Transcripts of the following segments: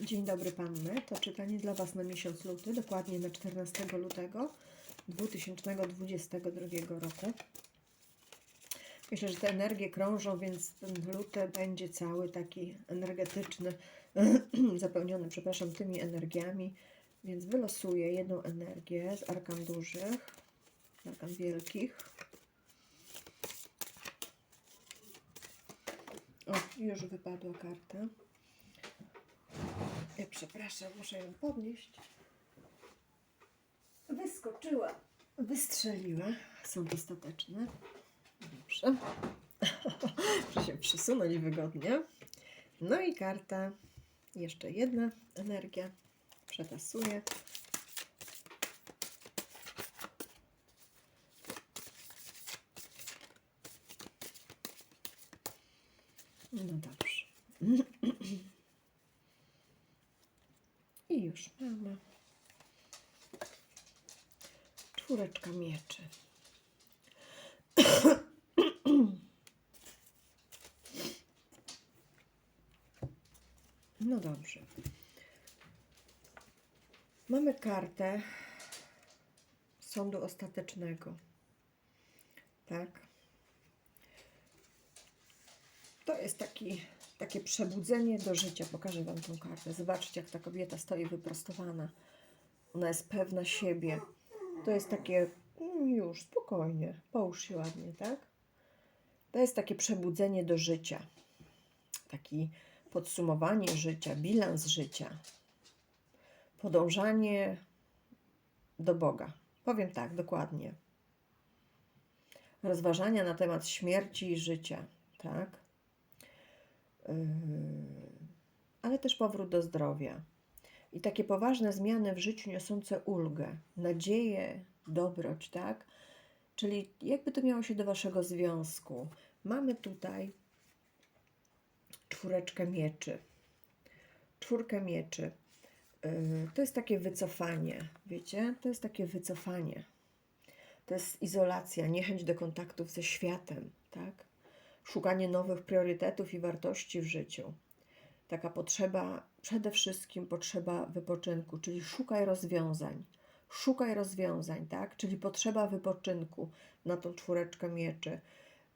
Dzień dobry Panny. To czytanie dla Was na miesiąc luty, dokładnie na 14 lutego 2022 roku. Myślę, że te energie krążą, więc ten luty będzie cały taki energetyczny, zapełniony, przepraszam, tymi energiami. Więc wylosuję jedną energię z arkan dużych, z arkan wielkich. O, już wypadła karta. Przepraszam, muszę ją podnieść. Wyskoczyła. Wystrzeliła. Są dostateczne. Dobrze. Muszę się przesunąć wygodnie. No i karta. Jeszcze jedna energia. Przetasuję. No dobrze. Już mamy czwóreczka mieczy. No dobrze. Mamy kartę sądu ostatecznego. Tak? To jest taki, takie przebudzenie do życia. Pokażę Wam tą kartę. Zobaczcie, jak ta kobieta stoi wyprostowana. Ona jest pewna siebie. To jest takie, mm, już spokojnie, połóż się ładnie, tak? To jest takie przebudzenie do życia. Taki podsumowanie życia, bilans życia. Podążanie do Boga. Powiem tak, dokładnie. Rozważania na temat śmierci i życia, tak? Yy, ale też powrót do zdrowia. I takie poważne zmiany w życiu niosące ulgę, nadzieję, dobroć, tak? Czyli jakby to miało się do waszego związku. Mamy tutaj czwóreczkę mieczy. Czwórkę mieczy. Yy, To jest takie wycofanie, wiecie? To jest takie wycofanie. To jest izolacja, niechęć do kontaktów ze światem, tak? Szukanie nowych priorytetów i wartości w życiu. Taka potrzeba, przede wszystkim potrzeba wypoczynku, czyli szukaj rozwiązań. Szukaj rozwiązań, tak? Czyli potrzeba wypoczynku na tą czwóreczkę mieczy.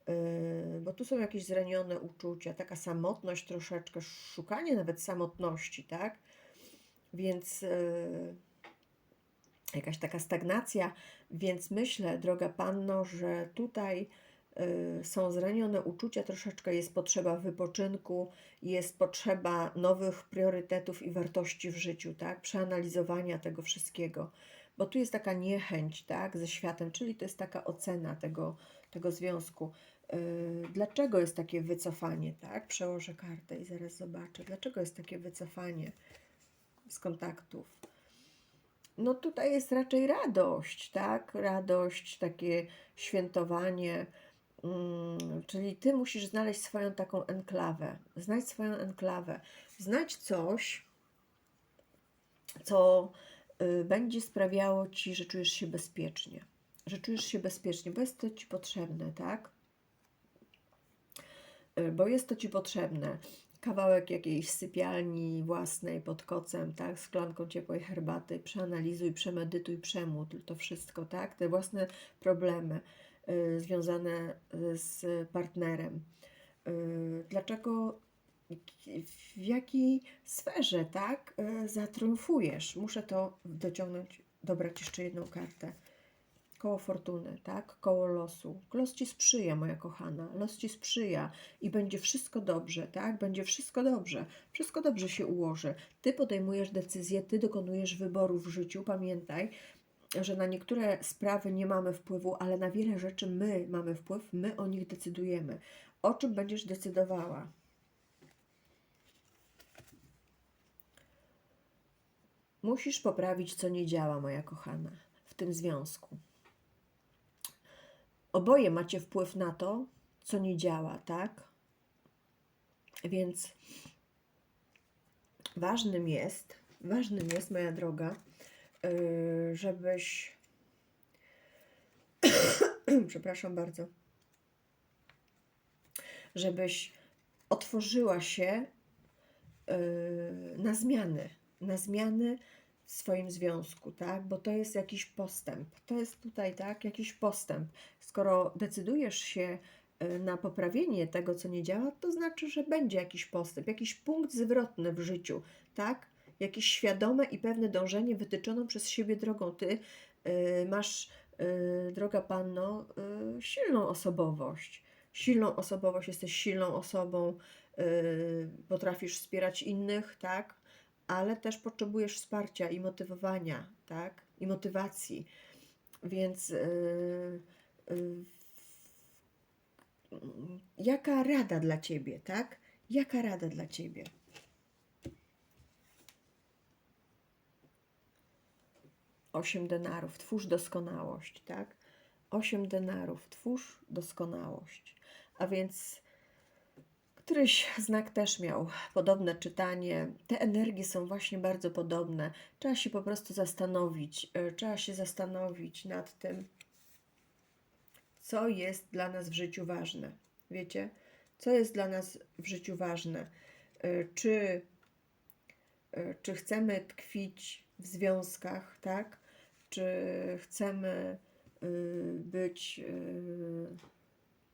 Yy, bo tu są jakieś zranione uczucia, taka samotność troszeczkę, szukanie nawet samotności, tak? Więc yy, jakaś taka stagnacja, więc myślę, droga Panno, że tutaj są zranione uczucia, troszeczkę jest potrzeba wypoczynku, jest potrzeba nowych priorytetów i wartości w życiu, tak? Przeanalizowania tego wszystkiego. Bo tu jest taka niechęć, tak, ze światem, czyli to jest taka ocena tego, tego związku. Y, Dlaczego jest takie wycofanie, tak? Przełożę kartę i zaraz zobaczę. Dlaczego jest takie wycofanie z kontaktów? No tutaj jest raczej radość, tak? Radość, takie świętowanie. Mm, czyli ty musisz znaleźć swoją taką enklawę. Znajdź swoją enklawę. Znajdź coś, co y, będzie sprawiało ci, że czujesz się bezpiecznie. Że czujesz się bezpiecznie, bo jest to ci potrzebne, tak? Y, Bo jest to ci potrzebne kawałek jakiejś sypialni własnej pod kocem, tak, z szklanką ciepłej herbaty, przeanalizuj, przemedytuj, przemódl to wszystko, tak, te własne problemy y, związane y, z partnerem. Y, dlaczego, w jakiej sferze, tak, y, zatriumfujesz? Muszę to dociągnąć, dobrać jeszcze jedną kartę. Koło fortuny, tak? Koło losu. Los ci sprzyja, moja kochana. Los ci sprzyja i będzie wszystko dobrze, tak? Będzie wszystko dobrze. Wszystko dobrze się ułoży. Ty podejmujesz decyzje, ty dokonujesz wyborów w życiu. Pamiętaj, że na niektóre sprawy nie mamy wpływu, ale na wiele rzeczy my mamy wpływ, my o nich decydujemy. O czym będziesz decydowała? Musisz poprawić, co nie działa, moja kochana, w tym związku. Oboje macie wpływ na to, co nie działa, tak? Więc ważnym jest, ważnym jest, moja droga, yy, żebyś. Przepraszam bardzo. Żebyś otworzyła się yy, na zmiany, na zmiany w swoim związku, tak? Bo to jest jakiś postęp. To jest tutaj, tak, jakiś postęp. Skoro decydujesz się yy, na poprawienie tego, co nie działa, to znaczy, że będzie jakiś postęp, jakiś punkt zwrotny w życiu, tak? Jakieś świadome i pewne dążenie wytyczoną przez siebie drogą. Ty yy, masz, yy, droga panno, silną osobowość. Silną osobowość, jesteś silną osobą, yy, potrafisz wspierać innych, tak? Ale też potrzebujesz wsparcia i motywowania, tak? I motywacji. Więc yy, yy, jaka rada dla ciebie, tak? Jaka rada dla ciebie? Osiem denarów, twórz doskonałość, tak? Osiem denarów, twórz doskonałość. A więc któryś znak też miał podobne czytanie. Te energie są właśnie bardzo podobne. Trzeba się po prostu zastanowić, e, trzeba się zastanowić nad tym, co jest dla nas w życiu ważne. Wiecie? Co jest dla nas w życiu ważne? E, Czy, e, czy chcemy tkwić w związkach, tak? Czy chcemy y, być, y,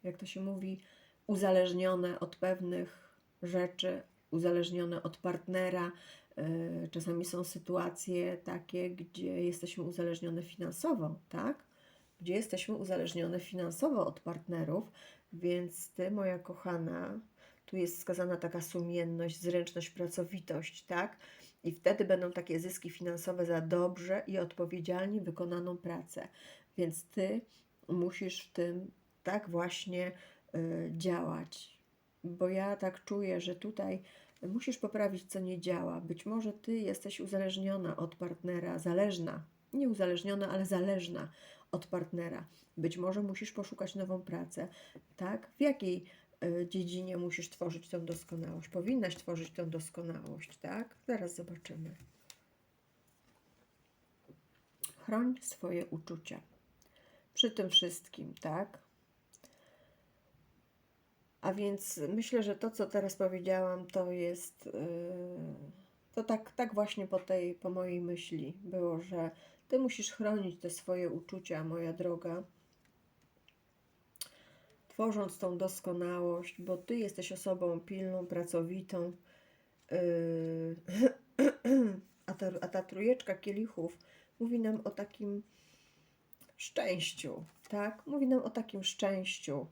jak to się mówi, uzależnione od pewnych rzeczy, uzależnione od partnera. Y, Czasami są sytuacje takie, gdzie jesteśmy uzależnione finansowo, tak? Gdzie jesteśmy uzależnione finansowo od partnerów, więc ty, moja kochana, tu jest skazana taka sumienność, zręczność, pracowitość, tak? I wtedy będą takie zyski finansowe za dobrze i odpowiedzialnie wykonaną pracę. Więc ty musisz w tym tak właśnie działać. Bo ja tak czuję, że tutaj musisz poprawić, co nie działa. Być może ty jesteś uzależniona od partnera, zależna, nie uzależniona, ale zależna od partnera. Być może musisz poszukać nową pracę, tak? W jakiej y, dziedzinie musisz tworzyć tą doskonałość? Powinnaś tworzyć tą doskonałość, tak? Zaraz zobaczymy. Chroń swoje uczucia. Przy tym wszystkim, tak? A więc myślę, że to, co teraz powiedziałam, to jest. Yy, to tak, tak właśnie po tej, po mojej myśli było, że ty musisz chronić te swoje uczucia, moja droga, tworząc tą doskonałość, bo ty jesteś osobą pilną, pracowitą. Yy, a, ta, a ta kielichów mówi nam o takim szczęściu, tak? Mówi nam o takim szczęściu,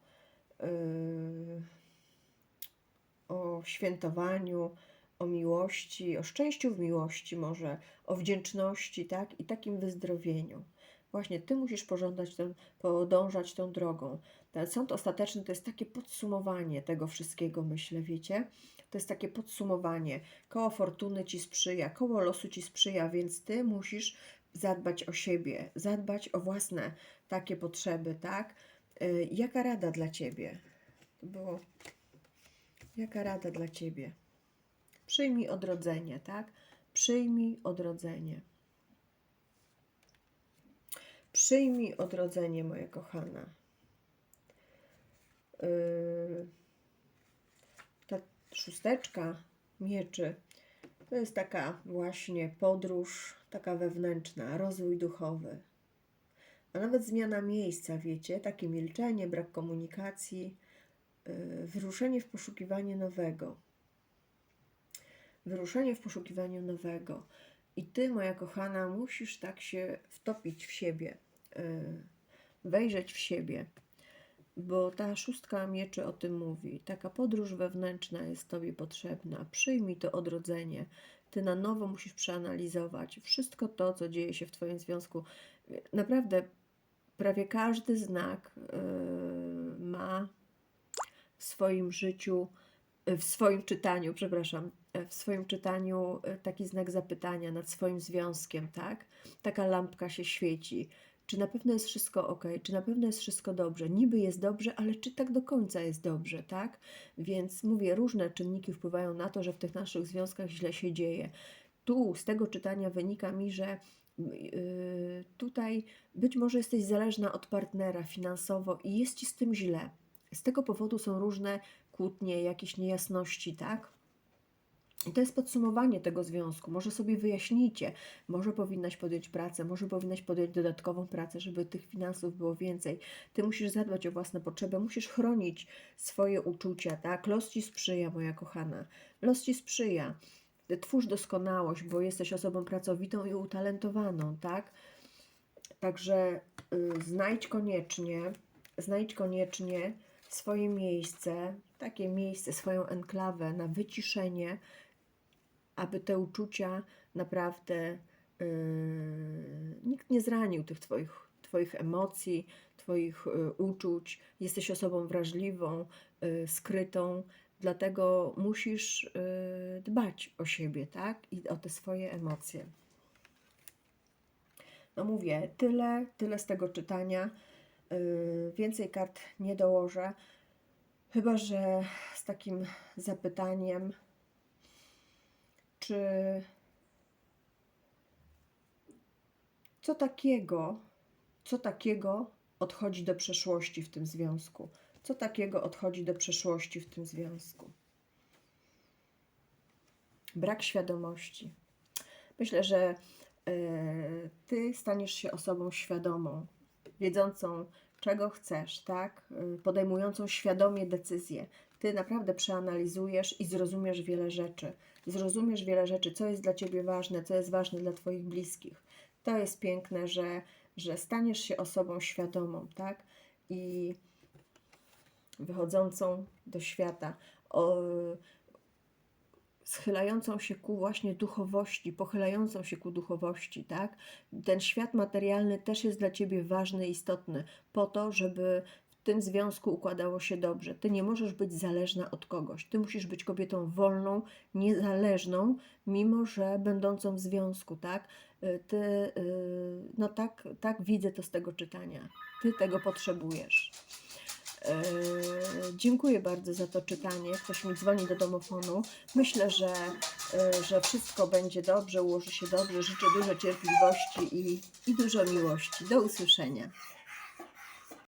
o świętowaniu, o miłości, o szczęściu w miłości może, o wdzięczności, tak? I takim wyzdrowieniu. Właśnie Ty musisz pożądać ten, podążać tą drogą. Ten sąd ostateczny to jest takie podsumowanie tego wszystkiego, myślę, wiecie? To jest takie podsumowanie. Koło fortuny Ci sprzyja, koło losu Ci sprzyja, więc Ty musisz zadbać o siebie, zadbać o własne takie potrzeby, tak? Y, Jaka rada dla Ciebie? To było... Jaka rada dla Ciebie? Przyjmij odrodzenie, tak? Przyjmij odrodzenie. Przyjmij odrodzenie, moja kochana. Yy, ta szósteczka mieczy to jest taka właśnie podróż, taka wewnętrzna, rozwój duchowy. A nawet zmiana miejsca, wiecie, takie milczenie, brak komunikacji, yy, wyruszenie w poszukiwanie nowego. Wyruszenie w poszukiwaniu nowego. I ty, moja kochana, musisz tak się wtopić w siebie, yy, wejrzeć w siebie, bo ta szóstka mieczy o tym mówi. Taka podróż wewnętrzna jest Tobie potrzebna. Przyjmij to odrodzenie. Ty na nowo musisz przeanalizować wszystko to, co dzieje się w Twoim związku. Naprawdę, prawie każdy znak yy, ma w swoim życiu, yy, w swoim czytaniu, przepraszam, yy, w swoim czytaniu taki znak zapytania nad swoim związkiem, tak? Taka lampka się świeci. Czy na pewno jest wszystko ok? Czy na pewno jest wszystko dobrze? Niby jest dobrze, ale czy tak do końca jest dobrze, tak? Więc mówię, różne czynniki wpływają na to, że w tych naszych związkach źle się dzieje. Tu z tego czytania wynika mi, że tutaj być może jesteś zależna od partnera finansowo i jest ci z tym źle. Z tego powodu są różne kłótnie, jakieś niejasności, tak? I to jest podsumowanie tego związku. Może sobie wyjaśnijcie, może powinnaś podjąć pracę, może powinnaś podjąć dodatkową pracę, żeby tych finansów było więcej. Ty musisz zadbać o własne potrzeby, musisz chronić swoje uczucia, tak? Los ci sprzyja, moja kochana. Los ci sprzyja. Twórz doskonałość, bo jesteś osobą pracowitą i utalentowaną, tak? Także y, znajdź koniecznie, znajdź koniecznie swoje miejsce, takie miejsce, swoją enklawę na wyciszenie, aby te uczucia naprawdę yy, nikt nie zranił tych twoich, twoich emocji, Twoich y, uczuć. Jesteś osobą wrażliwą, y, skrytą, dlatego musisz y, dbać o siebie, tak? I o te swoje emocje. No mówię, tyle, tyle z tego czytania. Yy, Więcej kart nie dołożę, chyba że z takim zapytaniem, czy co takiego, co takiego odchodzi do przeszłości w tym związku? Co takiego odchodzi do przeszłości w tym związku? Brak świadomości. Myślę, że e, ty staniesz się osobą świadomą, wiedzącą, czego chcesz, tak? E, Podejmującą świadomie decyzje. Ty naprawdę przeanalizujesz i zrozumiesz wiele rzeczy. Zrozumiesz wiele rzeczy, co jest dla ciebie ważne, co jest ważne dla twoich bliskich. To jest piękne, że, że staniesz się osobą świadomą, tak? I wychodzącą do świata. O, schylającą się ku właśnie duchowości, pochylającą się ku duchowości, tak? Ten świat materialny też jest dla ciebie ważny, istotny, po to, żeby w tym związku układało się dobrze. Ty nie możesz być zależna od kogoś. Ty musisz być kobietą wolną, niezależną, mimo że będącą w związku, tak? Y, Ty, y, no tak, tak widzę to z tego czytania. Ty tego potrzebujesz. Eee, dziękuję bardzo za to czytanie. Ktoś mi dzwoni do domofonu. Myślę, że, e, że wszystko będzie dobrze, ułoży się dobrze. Życzę dużo cierpliwości i, i dużo miłości. Do usłyszenia.